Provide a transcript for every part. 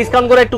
Discount করে একটু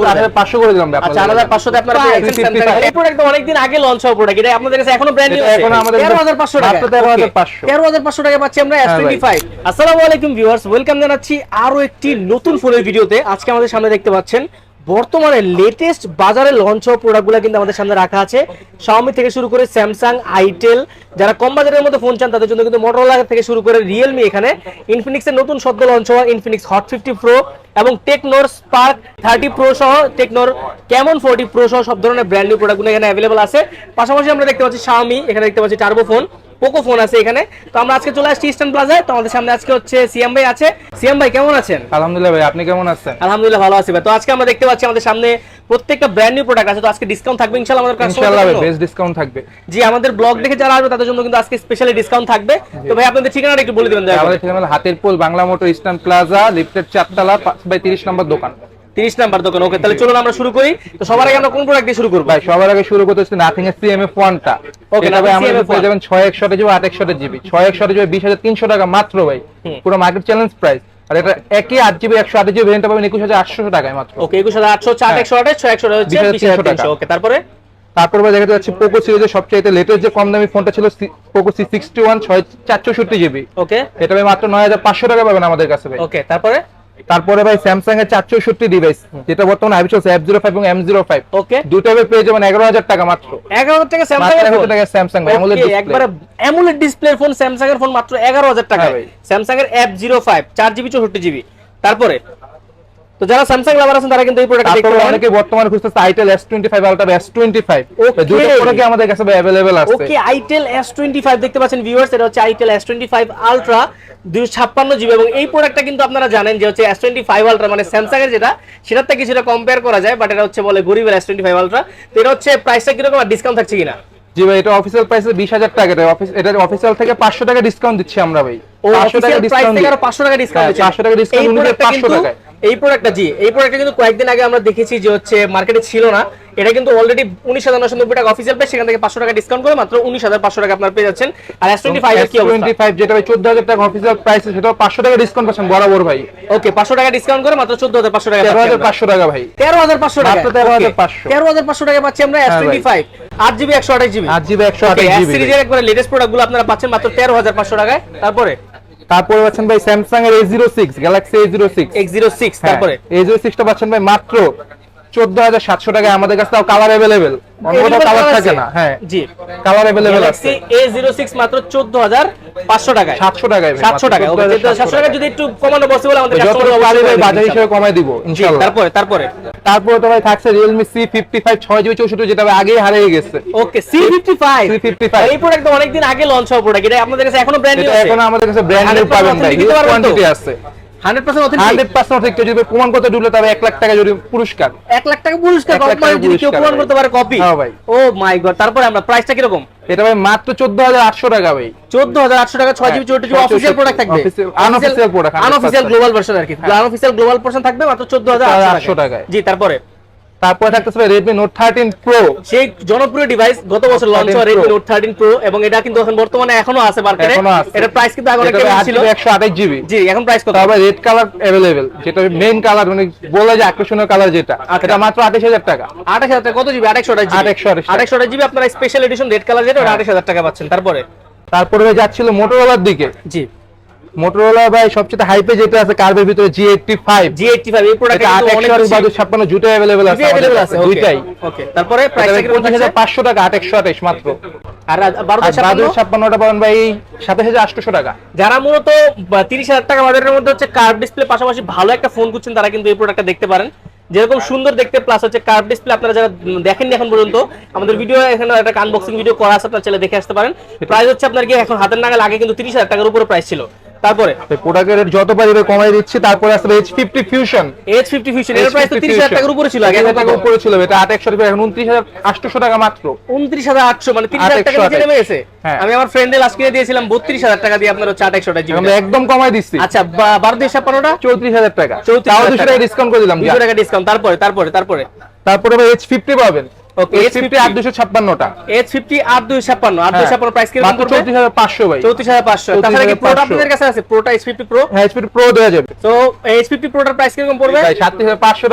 করে দেন। পাঁচশো করে দিলাম ভাই আচ্ছা আপনাদের আলাদা জন্য। পাঁচশোতে আপনারা পেয়ে যাচ্ছেন 355 Samsung এই প্রোডাক্ট অনেকদিন আগে লঞ্চ হওয়া প্রোডাক্ট এটা আপনাদের কাছে এখনও ব্র্যান্ড নিউ এটা আমাদের টাকা। মাত্র 13,500 তেরো হাজার পাঁচশো টাকা পাচ্ছি আমরা হ্যাঁ আসসালামু আলাইকুম ভিউয়ার্স ওয়েলকাম জানাচ্ছি আরও একটি নতুন ফোনের ভিডিওতে আজকে আমাদের সামনে দেখতে পাচ্ছেন বর্তমানে লেটেস্ট বাজারে লঞ্চ হওয়া প্রোডাক্টগুলো কিন্তু আমাদের সামনে রাখা আছে। Xiaomi থেকে শুরু করে স্যামসাং আইটেল যারা কম বাজারের মধ্যে ফোন চান, তাদের জন্য কিন্তু মোটরোলা থেকে শুরু করে রিয়েলমি এখানে। ইনফিনিক্সের নতুন সদ্য লঞ্চ হওয়া ইনফিনিক্স হট ফিফটি প্রো এবং টেকনোর স্পার্ক থার্টি প্রো সহ টেকনোর ক্যামন ফোর্টি প্রো সহ সব ধরনের ব্র্যান্ড নিউ প্রোডাক্টগুলো এখানে অ্যাভেলেবল আছে। পাশাপাশি আমরা দেখতে পাচ্ছি Xiaomi, এখানে দেখতে পাচ্ছি টার্বো ফোন পোকো ফোন আছে এখানে। তো আমরা আজকে চলে আসছি ইস্টার্ন প্লাজায় তো আমাদের সামনে আজকে হচ্ছে সিএম ভাই আছে। সিএম ভাই কেমন আছেন? আলহামদুলিল্লাহ ভাই আপনি কেমন আছেন? আলহামদুলিল্লাহ ভালো আছি ভাই। তো আজকে আমরা দেখতে পাচ্ছি আমাদের সামনে প্রত্যেকটা ব্র্যান্ড নিউ প্রোডাক্ট আছে। তো আজকে ডিসকাউন্ট থাকবে ইনশাআল্লাহ আমাদের কাছে। ইনশাআল্লাহ বেস্ট ডিসকাউন্ট থাকবে। জি আমাদের ব্লগ দেখে যারা আসবে তাদের জন্য কিন্তু আজকে স্পেশালি ডিসকাউন্ট থাকবে। তো ভাই আপনাদের ঠিকানাটা একটু বলে দিবেন দয়া করে। আমাদের ঠিকানা Hatirpool Bangla motor eastern plaza lifted চারতলা পাঁচ বাই তিরিশ নম্বর দোকান। 30 নাম্বার দোকান। ওকে তাহলে চলুন আমরা শুরু করি। তো সবার আগে আমরা কোন প্রোডাক্ট দিয়ে শুরু করব? ভাই সবার আগে শুরু করতে হচ্ছে নাথিং এর সিএমএফ ওয়ানটা এটা ভাই Nothing পেয়ে যাবেন ছয় একশো জিবি আট একশো জিবি। ছয় একশো জিবি বিশ হাজার তিনশো টাকা মাত্র ভাই। পুরো মার্কেট চ্যালেঞ্জ প্রাইস আর এটা একই আট জিবি একশো আট জিবি ভেরিয়েন্ট পাবেন একুশ হাজার আটশো টাকায় মাত্র। ওকে 21800 চার 128 6 128 হচ্ছে 20,300 টাকা। ওকে তারপরে? তারপর ভাই দেখা যাচ্ছে পোকো সিরিজের সবচেয়ে লেটেস্ট যে কম দামি ফোনটা ছিল পোকো সি সিক্সটি ওয়ান ছয় চারশোষট্টি জিবি। ওকে এটা ভাই মাত্র নয় হাজার পাঁচশো টাকা পাবেন আমাদের কাছে ভাই। ওকে তারপরে? তারপরে ভাই স্যামসাং এর চারশোষট্টি ডিভাইস যেটা বর্তমানে আবি চলছে এফ জিরো ফাইভ এবং এম জিরো ফাইভ ওকে দুটো ভাই পেয়ে যাবেন এগারো হাজার টাকা মাত্র। 11000 টাকা স্যামসাং মাত্র এর ফোন 11,000 টাকা স্যামসাং display। একবারে অ্যামোলেড ডিসপ্লে ফোন স্যামসাং এর ফোন মাত্র 11000 টাকা হ্যাঁ। ভাই। স্যামসাং এর F05 4GB 64GB তারপরে তো যারা স্যামসাং লাভার আছেন তারা কিন্তু এই প্রোডাক্ট দেখতে পারেন। অনেকে বর্তমানে খুঁজতেছে itel S twenty five ultra S twenty five Okay. দুটো প্রোডাক্ট আমাদের কাছে অ্যাভেলেবেল আছে। ওকে আইটেল S25 দেখতে পাচ্ছেন ভিউয়ার্স এটা হচ্ছে আইটেল S25 আলট্রা 256 জিবি এবং এই প্রোডাক্টটা কিন্তু আপনারা জানেন যে হচ্ছে S25 আলট্রা মানে স্যামসাং এর যেটা সেটার থেকে কিছুটা কম্পেয়ার করা যায় বাট এটা হচ্ছে বলে গরিবের S25 আলট্রা তো এটা হচ্ছে প্রাইসটা কীরকম আর ডিসকাউন্ট থাকছে কিনা? জি ভাই এটা অফিসিয়াল প্রাইস বিশ হাজার টাকা। এটা অফিস এটা অফিসিয়াল থেকে পাঁচশো টাকা ডিসকাউন্ট দিচ্ছি আমরা ভাই। ও 500 টাকা ডিসকাউন্ট থেকে 500 টাকা ডিসকাউন্ট হ্যাঁ, 500 টাকা ডিসকাউন্ট এই উনি 500 টাকা এই প্রোডাক্টটা জি এই প্রোডাক্টটা কিন্তু কয়েকদিন আগে আমরা দেখেছি যে হচ্ছে মার্কেটে ছিল না। এটা কিন্তু অলরেডি উনিশ হাজার নশো নব্বই টাকা অফিসিয়াল প্রাইস সেখান থেকে পাঁচশো টাকা ডিসকাউন্ট করে মাত্র উনিশ হাজার পাঁচশো টাকা আপনার পেয়ে যাচ্ছেন। আর এস টোয়েন্টি ফাইভ কি টোয়েন্টি ফাইভ যেটা চোদ্দ হাজার টাকা অফিসিয়াল প্রাইস সেটা পাঁচশো টাকা ডিসকাউন্ট পাচ্ছেন বরাবর ভাই। ওকে পাঁচশো টাকা ডিসকাউন্ট করে মাত্র চোদ্দ হাজার পাঁচশো টাকা তেরো হাজার পাঁচশো টাকা ভাই। তেরো হাজার পাঁচশো টাকা। তেরো হাজার 13,500 তেরো হাজার পাঁচশো টাকা পাচ্ছি আমরা এস টোয়েন্টি ফাইভ আট জিবি একশো আঠাশ জিবি আট জিবি একশো আঠাশ জিবি সিরিজের একবারে লেটেস্ট প্রোডাক্টগুলো আপনারা পাচ্ছেন মাত্র তেরো হাজার পাঁচশো টাকায়। তারপরে? তারপরে পাচ্ছেন ভাই স্যামসাং এর A zero six galaxy A zero six X zero six হ্যাঁ। তারপরে? এ জিরো সিক্সটা পাচ্ছেন ভাই মাত্র চোদ্দ হাজার সাতশো টাকায় আমাদের কাছে তাও কালার অ্যাভেলেবেল অন্য কালার থাকে না। হ্যাঁ জি। কালার অ্যাভেলেবেল আছে। এ জিরো সিক্স মাত্র চোদ্দ হাজার পাঁচশো টাকায়। সাতশো টাকায় সাতশো মাত্র টাকা ওকে 14,700 সাতশো টাকা যদি একটু কমানো পসিবল আমাদের যত পারি ভাই বাজার হিসেবে কমাই দিব ইনশাআল্লাহ তারপরে তারপরে। তারপরে তো ভাই থাকছে রিয়েলমি সি ফিফটি ফাইভ ছয় জিবি চৌষট্টি যেটা আগেই হারিয়ে গেছে। ওকে সি ফিফটি ফাইভ C55 এই প্রোডাক্ট অনেকদিন আগে লঞ্চ হওয়া প্রোডাক্ট এটা আপনাদের কাছে এখনও ব্র্যান্ড নিউ আছে? এখন আমাদের কাছে ব্র্যান্ড নিউ পাবেন ভাই? কোয়ান্টিটি আছে। হান্ড্রেড পার্সেন্ট অথেন্টিক কেউ যদি প্রমাণ করতে ঢুকলে তবে এক লাখ টাকা যদি পুরস্কার। এক লাখ টাকা পুরস্কার এক লাখ টাকা যদি কেউ প্রমাণ করতে পারে কপি হ্যাঁ ভাই। ও মাই গড তারপরে আমরা প্রাইসটা কীরকম? এটা ভাই মাত্র চোদ্দ হাজার আটশো টাকা ভাই। চোদ্দ হাজার আটশো টাকা ছয় জিবি চৌষট্টি জিবি অফিসিয়াল প্রোডাক্ট থাকবে। official- unofficial product, 100% unofficial global version আর কি। আনঅফিসিয়াল গ্লোবাল ভার্সন থাকবে মাত্র চোদ্দ হাজার আটশো টাকায়। জি তারপরে? তারপরে থাকতেছে ভাই রেডমি নোট থার্টিন প্রো সেই জনপ্রিয় ডিভাইস গত বছর লঞ্চ হয় Redmi Pro। Note thirteen pro এবং এটা কিন্তু এখন বর্তমানে এখনও আছে মার্কেটে এটার প্রাইস কিন্তু আগে অনেক এটা ছিল। জিবি একশো আঠাশ জিবি জি এখন প্রাইস কত? তবে রেড কালার অ্যাভেলেবেল যেটা মেইন কালার মানে বলা যায় আকর্ষণীয় কালার যেটা। আচ্ছা। এটা মাত্র আঠাশ হাজার টাকা। আঠাশ হাজার টাকা কত জিবি আঠাশশো আঠাশ জিবি 2828 আঠাশশো জিবি আপনারা স্পেশাল এডিশন রেড কালার যেটা ওটা হ্যাঁ। আঠাশ হাজার টাকা পাচ্ছেন। তারপরে? তারপরে যাচ্ছিল মোটরোলার দিকে। জি। মোটরোলা ভাই সবচেয়ে হাইপে যেটা আছে কার্ভের ভিতরে এই প্রোডাক্ট জুটো আছে আছে দুইটাই। ওকে তারপরে প্রাইস টাকা আট একশো আঠাশ মাত্র। আর বারো আর পাবেন ভাই সাতাশ হাজার আটশোশো টাকা। যারা মূলত তিরিশ হাজার টাকা বাজারের মধ্যে হচ্ছে কার্ভ ডিসপ্লে পাশাপাশি ভালো একটা ফোন খুঁজছেন তারা কিন্তু এই প্রোডাক্টটা দেখতে পারেন। যেরকম সুন্দর দেখতে প্লাস হচ্ছে কার্ভ ডিসপ্লে আপনারা যারা দেখেননি এখন পর্যন্ত আমাদের ভিডিও এখানে একটা আনবক্সিং ভিডিও করা আছে আপনারা চাইলে দেখে আসতে পারেন। প্রাইস হচ্ছে আপনার কি এখন হাতের নাগাল আগে কিন্তু তিরিশ হাজার টাকার উপরে প্রাইস ছিল। তারপরে? প্রোডাক্টের যত পারি কমাই দিচ্ছি তারপরে আসবে H fifty fusion H fifty fusion এর প্রাইস তো তিরিশ হাজার টাকার উপরে ছিল আগে আগে টাকা উপরে ছিল এটা আট একশো টাকা এখন উনত্রিশ হাজার আটশোশো টাকা মাত্র। উনত্রিশ হাজার আটশো মানে তিরিশ হাজার টাকা নিচে নেমে গেছে। হ্যাঁ। আমি আমার ফ্রেন্ডের লাস্ট কিনে দিয়েছিলাম বত্রিশ হাজার টাকা দিয়ে আপনার হচ্ছে আট একশোটা জিবি আমরা একদম কমাই দিচ্ছি। আচ্ছা বা- বারো দুই ছাপ্পান্নটা? চৌত্রিশ হাজার টাকা। 34,000 টাকা। টাকা ডিসকাউন্ট করে দিলাম দুশো টাকা ডিসকাউন্ট তারপরে তারপরে তারপরে। তারপরে এইচ ফিফটি পাবেন। প্রাইস হ্যাঁ। মাত্র পড়বে? চৌত্রিশ হাজার পাঁচশো ভাই। চৌত্রিশ হাজার পাঁচশো। তাছাড়া কি প্রোটা আপনাদের কাছে আছে? প্রোটা এইচ ফিফটি প্রো হ্যাঁ প্রো দেওয়া যাবে। তো প্রোটার প্রাইস পড়বে? ভাই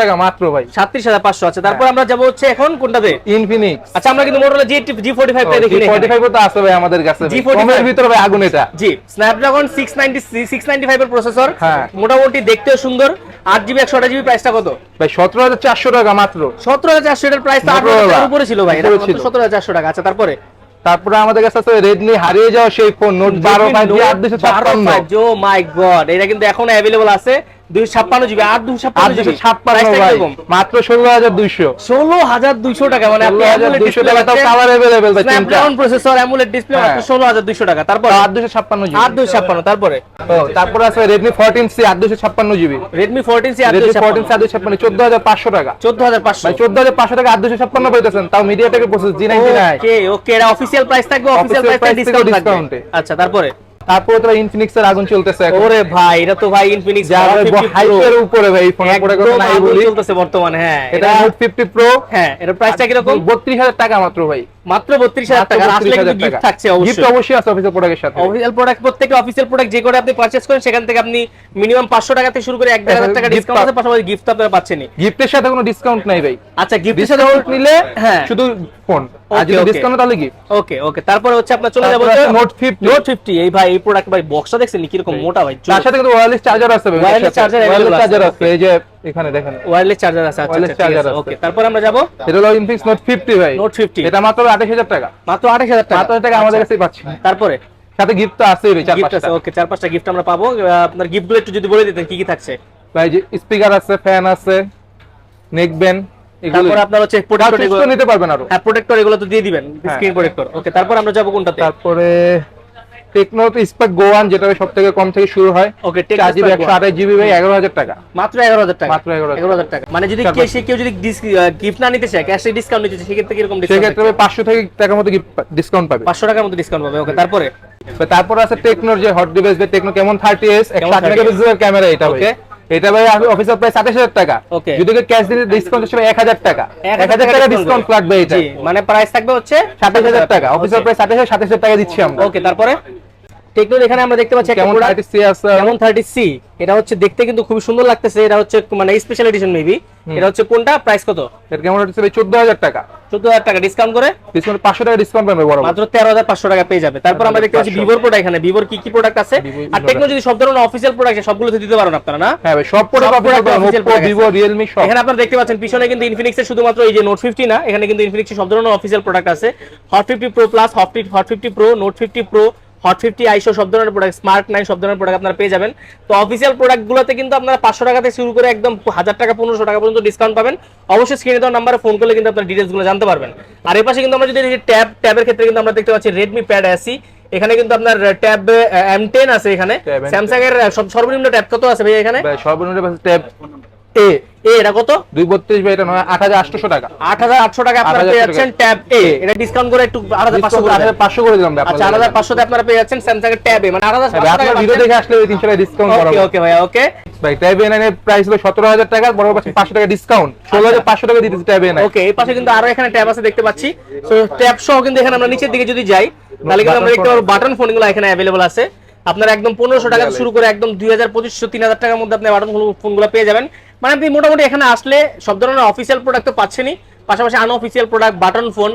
টাকা মাত্র ভাই। আছে তারপর হ্যাঁ। আমরা যাব হচ্ছে এখন কোনটাতে? ইনফিনিক্স আচ্ছা আমরা কিন্তু মোটরলা দেখি তো আছে ভাই আমাদের কাছে ভাই। G45 কমের ভিতরে ভাই আগুন এটা। G snapdragon six ninety six ninety processor. মোটামুটি দেখতেও সুন্দর। আট জিবি একশো আঠাশ জিবি প্রাইসটা কত? ভাই সতেরো হাজার চারশো টাকা মাত্র। সতেরো হাজার চারশো এটার প্রাইস তো আট হাজার উপরে ছিল ভাই সতেরো হাজার চারশো টাকা। আচ্ছা তারপরে? তারপরে আমাদের কাছে আছে রেডমি হারিয়ে যাওয়া সেই ফোন নোট বারো বাই দুই আট দুশো মাই গড এটা কিন্তু এখন অ্যাভেলেবল আছে। মাত্র ষোলো হাজার দুইশো ষোলো হাজার দুইশো টাকা মানে হাজার প্রসেসর অ্যামুলেট ডিসপ্লে হ্যাঁ। ষোলো হাজার দুইশো টাকা। তারপর? আট দুশো ছাপ্পান্ন আট দুইশো ছাপ্পান্ন তারপরে? তারপরে আছে রেডমি ফোরটিন সি আট দুশো ছাপ্পান্ন GB. Redmi fourteen C Redmi fourteen C আট দুশো ছাপ্পান্ন চোদ্দ হাজার পাঁচশো টাকা। চোদ্দ হাজার পাঁচশো। চোদ্দ হাজার পাঁচশো টাকা আট দুশো ছাপ্পান্ন পাইতেছেন তাও process G ninety nine okay okay এটা অফিসিয়াল প্রাইস থাকবে অফিসিয়াল প্রাইস ডিসকাউন্ট। আচ্ছা তারপরে? তারপরে তো ইনফিনিক্স এর আগুন চলতেছে ওরে ভাই এটা তো ভাই ইনফিনিক্স হাইপের উপরে ভাই ফোন পড়ে কথা নাই বলি। চলতেছে বর্তমানে হ্যাঁ এটা এটা নোট ফিফটি প্রো হ্যাঁ এর প্রাইসটা কীরকম? বত্রিশ হাজার টাকা মাত্র ভাই। মাত্র বত্রিশ হাজার টাকা। আর আসলে কিন্তু গিফট থাকছে গিফট অবশ্যই। অবশ্যই আছে অফিসের প্রোডাক্টের সাথে। অফিসিয়াল প্রোডাক্ট প্রত্যেকটা অফিসিয়াল প্রোডাক্ট যে করে আপনি পারচেজ করেন সেখান থেকে আপনি মিনিমাম পাঁচশো টাকা থেকে শুরু করে এক দেড় হাজার টাকা ডিসকাউন্ট আছে পাশাপাশি গিফট আপনারা পাচ্ছেনই। গিফটের সাথে কোনো ডিসকাউন্ট নাই ভাই। আচ্ছা গিফটের সাথে নিলে হ্যাঁ। শুধু ফোন আর যদি ডিসকাউন্ট তাহলে গিফট ওকে ওকে তারপরে হচ্ছে আপনার চলে যাব তারপরে আছে 50 নোট ফিফটি এই ভাই এই প্রোডাক্ট ভাই বক্সটা দেখছেন কীরকম মোটা ভাই তার সাথে কিন্তু ওয়্যারলেস চার্জার আছে ভাই চার্জার আছে। এই যে এখানে দেখেন। ওয়্যারলেস চার্জার আছে আচ্ছা Wireless আচ্ছা, আছে। ওকে তারপর আমরা যাব? এটা হলো ইনফিনিক্স নোট 50 ভাই। নোট ফিফটি এটা মাত্র 28000 টাকা। মাত্র আঠাশ হাজার টাকা? মাত্র টাকা আমাদের কাছেই পাচ্ছি। তারপরে? সাথে গিফট তো আছেই চার পাঁচটা ওকে চার পাঁচটা গিফট আমরা পাবো। আপনার গিফটগুলো একটু যদি বলে দিতেন কি কি থাকছে? ভাই যে স্পিকার আছে ফ্যান আছে নেক ব্যান্ড এগুলো তারপর আপনার হচ্ছে প্রোটেক্টর নিতে পারবেন আরও। হ্যাঁ প্রোটেক্টর এগুলো তো দিয়ে দিবেন। স্ক্রিন প্রোটেক্টর ওকে তারপর আমরা যাব কোনটাতে? তারপরে টেকনো তো স্পার্ক গোয়ান যেটা সব থেকে কম থেকে শুরু হয়। ওকে চার জিবি একশো আঠাশ জিবি ভাই এগারো হাজার টাকা। মাত্র এগারো হাজার টাকা। মাত্র 11,000 এগারো হাজার টাকা। মানে যদি সে কেউ যদি গিফট না নিতে চায় ক্যাশে ডিসকাউন্ট নিতে চায় সেক্ষেত্রে কীরকম ডিসকাউন্ট সেক্ষেত্রে পাঁচশো থেকে টাকার মতো ডিসকাউন্ট পাবে। পাঁচশো টাকার মতো ডিসকাউন্ট পাবে। ওকে তারপরে? তারপর আছে টেকনোর যে হট ডিভাইস ভাই টেকনো কেমন থার্টি এস একশো আট 30S মেগাপিক্সেলের ক্যামেরা এটা Okay. এটা ভাই অফিসিয়াল প্রাইস সাতাশ হাজার টাকা. যদি ক্যাশ দিলে ডিসকাউন্ট হিসেবে এক হাজার টাকা। এক 1000 হাজার টাকা ডিসকাউন্ট। লাগবে এটা। মানে প্রাইস থাকবে হচ্ছে সাতাশ হাজার টাকা। অফিসিয়াল প্রাইস সাতাশ হাজার সাতাশ হাজার টাকা দিচ্ছি আমরা। ওকে তারপরে? টেকনোর এখানে আমরা দেখতে পাচ্ছি কেমন প্রোডাক্ট থার্টি সি আছে? যেমন থার্টি সি এটা হচ্ছে দেখতে কিন্তু খুব সুন্দর লাগতেছে। এটা হচ্ছে মানে স্পেশাল এডিশন মেবি এটা হচ্ছে কোনটা? প্রাইস কত? এর কেমন হচ্ছে? ভাই চোদ্দ হাজার টাকা। চোদ্দ হাজার টাকা। ডিসকাউন্ট করে? ডিসকাউন্ট পাঁচশো টাকা ডিসকাউন্ট পাবে বড় মাত্র তেরো হাজার পাঁচশো টাকা পেয়ে যাবে। তারপর আমরা দেখতে পাচ্ছি ভিভোর প্রোডাক্ট এখানে। ভিভোর কি কি প্রোডাক্ট আছে? আর টেকনো যদি সব ধরনের অফিসিয়াল প্রোডাক্ট আছে সবগুলোতে দিতে পারেন আপনারা না? হ্যাঁ ভাই সব প্রোডাক্ট ওপো ভিভো রিয়েলমি সব। এখানে আপনারা দেখতে পাচ্ছেন পিছনে কিন্তু ইনফিনিক্স এর শুধুমাত্র এই যে নোট ফিফটি না এখানে কিন্তু ইনফিনিক্স সব ধরনের অফিসিয়াল প্রোডাক্ট আছে। Hot fifty pro plus hot hot fifty pro note fifty pro hot fifty আইসো সব ধরনের প্রোডাক্ট স্মার্ট নাইন সব ধরনের প্রোডাক্ট আপনারা পেয়ে যাবেন। তো অফিসিয়াল প্রোডাক্ট গুলোতে কিন্তু আপনারা পাঁচশো টাকা থেকে শুরু করে একদম হাজার টাকা পনেরোশো টাকা পর্যন্ত ডিসকাউন্ট পাবেন। অবশ্যই স্ক্রিনে দেওয়া নাম্বারে ফোন করলে কিন্তু আপনার ডিটেলসগুলো জানতে পারবেন। আর এর পাশে কিন্তু আমরা যদি ট্যাব ট্যাবের ক্ষেত্রে কিন্তু আমরা দেখতে পাচ্ছি রেডমি প্যাড আসি এখানে কিন্তু আপনার ট্যাব এম টেন আছে এখানে। স্যামসাং এর সর্বনিম্ন ট্যাব কত আছে ভাই এখানে? সর্বনিম্ন ট্যাব এ এ এটা কত? দুই বত্রিশ ভাই এটা নয় আট হাজার আটশো টাকা। আট হাজার আটশো টাকা আপনারা পেয়ে যাচ্ছেন ট্যাব এ এটা ডিসকাউন্ট করে একটু আট হাজার পাঁচশো আট হাজার পাঁচশো করে দিলাম আচ্ছা আট হাজার পাঁচশোতে আপনারা পেয়ে যাচ্ছেন স্যামসাং এর ট্যাব এ মানে আট হাজার হ্যাঁ, আপনার ভিডিও দেখে আসলে ওই তিনশো টাকা ডিসকাউন্ট করা ওকে ওকে ভাইয়া ওকে ভাই ট্যাব এ নাইনের প্রাইস হলো সতেরো হাজার টাকা বড় পাচ্ছেন পাঁচশো টাকা ডিসকাউন্ট ষোলো হাজার পাঁচশো টাকা দিতেছি ট্যাব এ ওকে এই পাশে কিন্তু আরও এখানে ট্যাব আছে দেখতে পাচ্ছি। তো ট্যাব সহ কিন্তু এখানে আমরা নিচের দিকে যদি যাই তাহলে কিন্তু আমরা দেখতে পাবো বাটন ফোনগুলো এখানে অ্যাভেলেবল আছে। আপনার একদম পনেরোশো টাকা শুরু করে একদম দুই হাজার পঁচিশশো তিন হাজার টাকার মধ্যে আপনি বাটন ফোনগুলো পেয়ে যাবেন। মানে আপনি মোটামুটি এখানে আসলে সব ধরনের অফিসিয়াল প্রোডাক্ট তো পাচ্ছেনই। পাশাপাশি আনঅফিসিয়াল প্রোডাক্ট বাটন ফোন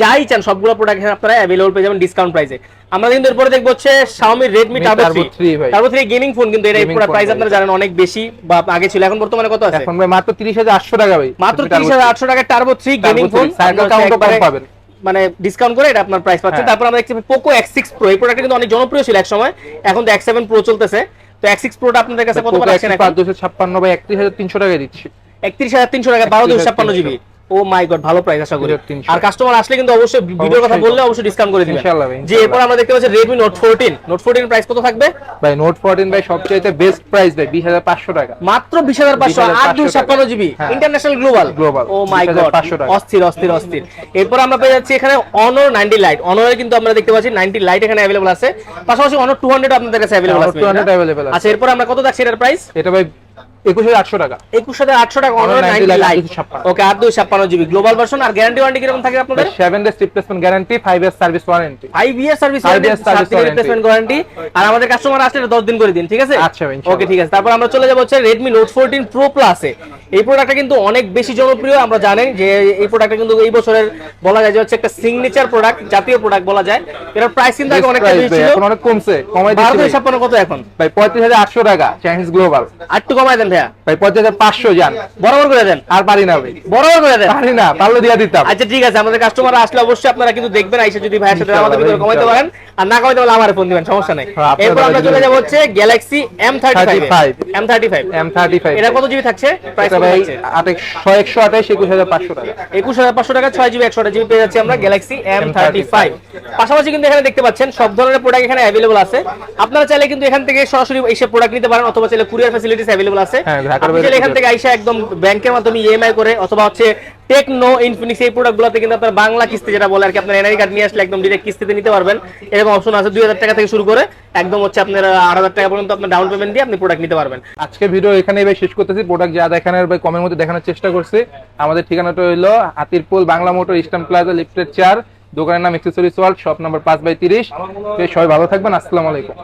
যাই চান সবগুলো প্রোডাক্ট এখানে আপনারা অ্যাভেলেবল পেয়ে যাবেন ডিসকাউন্ট প্রাইসে আমরা কিন্তু এরপরে দেখব হচ্ছে Xiaomi Redmi Turbo Turbo 3 3 ভাই। Turbo 3 গেমিং ফোন কিন্তু এটা পুরো প্রাইস আপনারা জানেন অনেক বেশি বা আগে ছিল এখন বর্তমানে কত আছে? এখন ভাই মাত্র তিরিশ হাজার আটশো টাকা ভাই। মাত্র তিরিশ হাজার আটশো টাকা টার্বো থ্রি গেমিং ফোন 3, কম পাবেন। মানে ডিসকাউন্ট করে এটা আপনার প্রাইস পাচ্ছে হ্যাঁ। তারপর আমরা দেখছি পোকো এক্স সিক্স প্রো এই প্রোডাক্টটা কিন্তু অনেক জনপ্রিয় ছিল এক সময় এখন তো এক্স সেভেন প্রো চলতেছে। তো এক্স সিক্স প্রোটা আপনাদের কাছে কত পাচ্ছেন পাঁচ দুশো ছাপ্পান্ন ভাই একত্রিশ হাজার তিনশো টাকা দিচ্ছি। একত্রিশ হাজার তিনশো টাকা বারো দুশো ছাপ্পান্ন জিবি ও মাই গড ভালো প্রাইস আশা করি। আর কাস্টমার আসলে কিন্তু অবশ্যই ভিডিওর কথা বললে অবশ্যই ডিসকাউন্ট করে দিবেন। ইনশাআল্লাহ যে এরপর আমরা দেখতে পাচ্ছি Redmi note fourteen note fourteen price কত থাকবে? ভাই নোট ফোরটিন ভাই সবচাইতে বেস্ট প্রাইস ভাই বিশ হাজার পাঁচশো টাকা। মাত্র বিশ হাজার পাঁচশো 20,500 আট দুই ছাপ্পান্ন GB. International global Global, oh my god 20,500। অস্থির অস্থির অস্থির। এরপর আমরা পেয়ে যাচ্ছি এখানে অনর নাইনটি লাইট অনরের কিন্তু আমরা দেখতে পাচ্ছি নাইনটি লাইট এখানে অ্যাভেলেবল আছে। পাশাপাশি টু হান্ড্রেড আপনাদের কাছে Honor আছে। 200 available আছে। আচ্ছা এরপর আমরা কত থাকছে এটার প্রাইস এটা ভাই একুশ হাজার আটশো টাকা। একুশ হাজার আটশো টাকা Honor online 90 ninety Lite, lite 256 okay আর দুই ছাপ্পান্ন জিবি গ্লোবাল ভার্সন আর গ্যারান্টি ওয়ারেন্টি কীরকম থাকে আপনাদের? Seven days replacement guarantee five year service warranty five year service Five years service warranty। Replacement warranty আর আমাদের কাস্টমার আসলে দশ দিন করে দিন ঠিক আছে? আচ্ছা, ওকে ঠিক আছে। তারপর আমরা চলে যাব হচ্ছে রেডমি নোট ফোরটিন প্রো প্লাসে এই প্রোডাক্টটা কিন্তু অনেক বেশি জনপ্রিয় আমরা জানি যে এই প্রোডাক্টটা কিন্তু এই বছরের বলা যায় যে হচ্ছে একটা সিগনেচার প্রোডাক্ট জাতীয় প্রোডাক্ট বলা যায়। এটার প্রাইস কিন্তু আগে অনেকটা বেশি ছিল। এখন অনেক কমছে কমাই ছাপ্পান্ন কত এখন? ভাই পঁয়ত্রিশ হাজার আটশো টাকা চাইনিজ গ্লোবাল আর একটু কমাই দেন ভাই পঁয়ত্রিশ হাজার পাঁচশো যান। বরাবর করে দেন। আর পারি না ভাই বরাবর করে দেন। পারি না পারলে দিয়ে দিতাম। আচ্ছা ঠিক আছে। আমাদের কাস্টমার আসলে অবশ্যই আপনারা কিন্তু দেখবেন আইসা যদি ভাইয়ের সাথে আমাদের ভিতরে কমাইতে পারেন। আর না কমাইতে পারলে আমার ফোন দিবেন সমস্যা নাই। হ্যাঁ, এরপর আমরা চলে যাব হচ্ছে galaxy M thirty five M thirty five M thirty five এটা কত জিবি থাকছে? প্রাইস ভাই ছয় একশো আঠাইশ একুশ হাজার পাঁচশো টাকা। একুশ হাজার পাঁচশো টাকা ছয় জিবি একশো জিবি পেয়ে যাচ্ছি আমরা গ্যালাক্সি এম থার্টি ফাইভ পাশাপাশি কিন্তু এখানে দেখতে পাচ্ছেন সব ধরনের প্রোডাক্ট এখানে অ্যাভেলেবল আছে। আপনারা চাইলে কিন্তু এখান থেকে সরাসরি এসে প্রোডাক্ট নিতে পারেন অথবা চাইলে কুরিয়ার ফ্যাসিলিটিস অ্যাভেলেবল আছে। হ্যাঁ, আপনি এখান থেকে আইসা একদম ব্যাংকের মাধ্যমে ইএমআই করে অথবা হচ্ছে টেকনো ইনফিনিক্স এই প্রোডাক্টগুলোতে কিন্তু আপনার বাংলা কিস্তি যেটা বলে আর কি আপনার এনআই কার্ড নিয়ে আসলে একদম ডিরেক্ট কিস্তিতে নিতে পারবেন। এরকম অপশন আছে দুই হাজার টাকা থেকে শুরু করে একদম হচ্ছে আপনার আট হাজার টাকা পর্যন্ত আপনার ডাউন পেমেন্ট দিয়ে আপনি প্রোডাক্ট নিতে পারবেন। আজকে ভিডিও এখানে ভাই শেষ করতেছি। প্রোডাক্ট যা দেখানোর ভাই কমের মধ্যে দেখানোর চেষ্টা করছি। আমাদের ঠিকানাটা হইল Hatirpool Bangla motor eastern plaza lifted চার দোকানের নাম এক্সেসরিজ ওয়ার্ল্ড শপ নাম্বার পাঁচ বাই তিরিশ। সবাই ভালো থাকবেন আসসালামু আলাইকুম।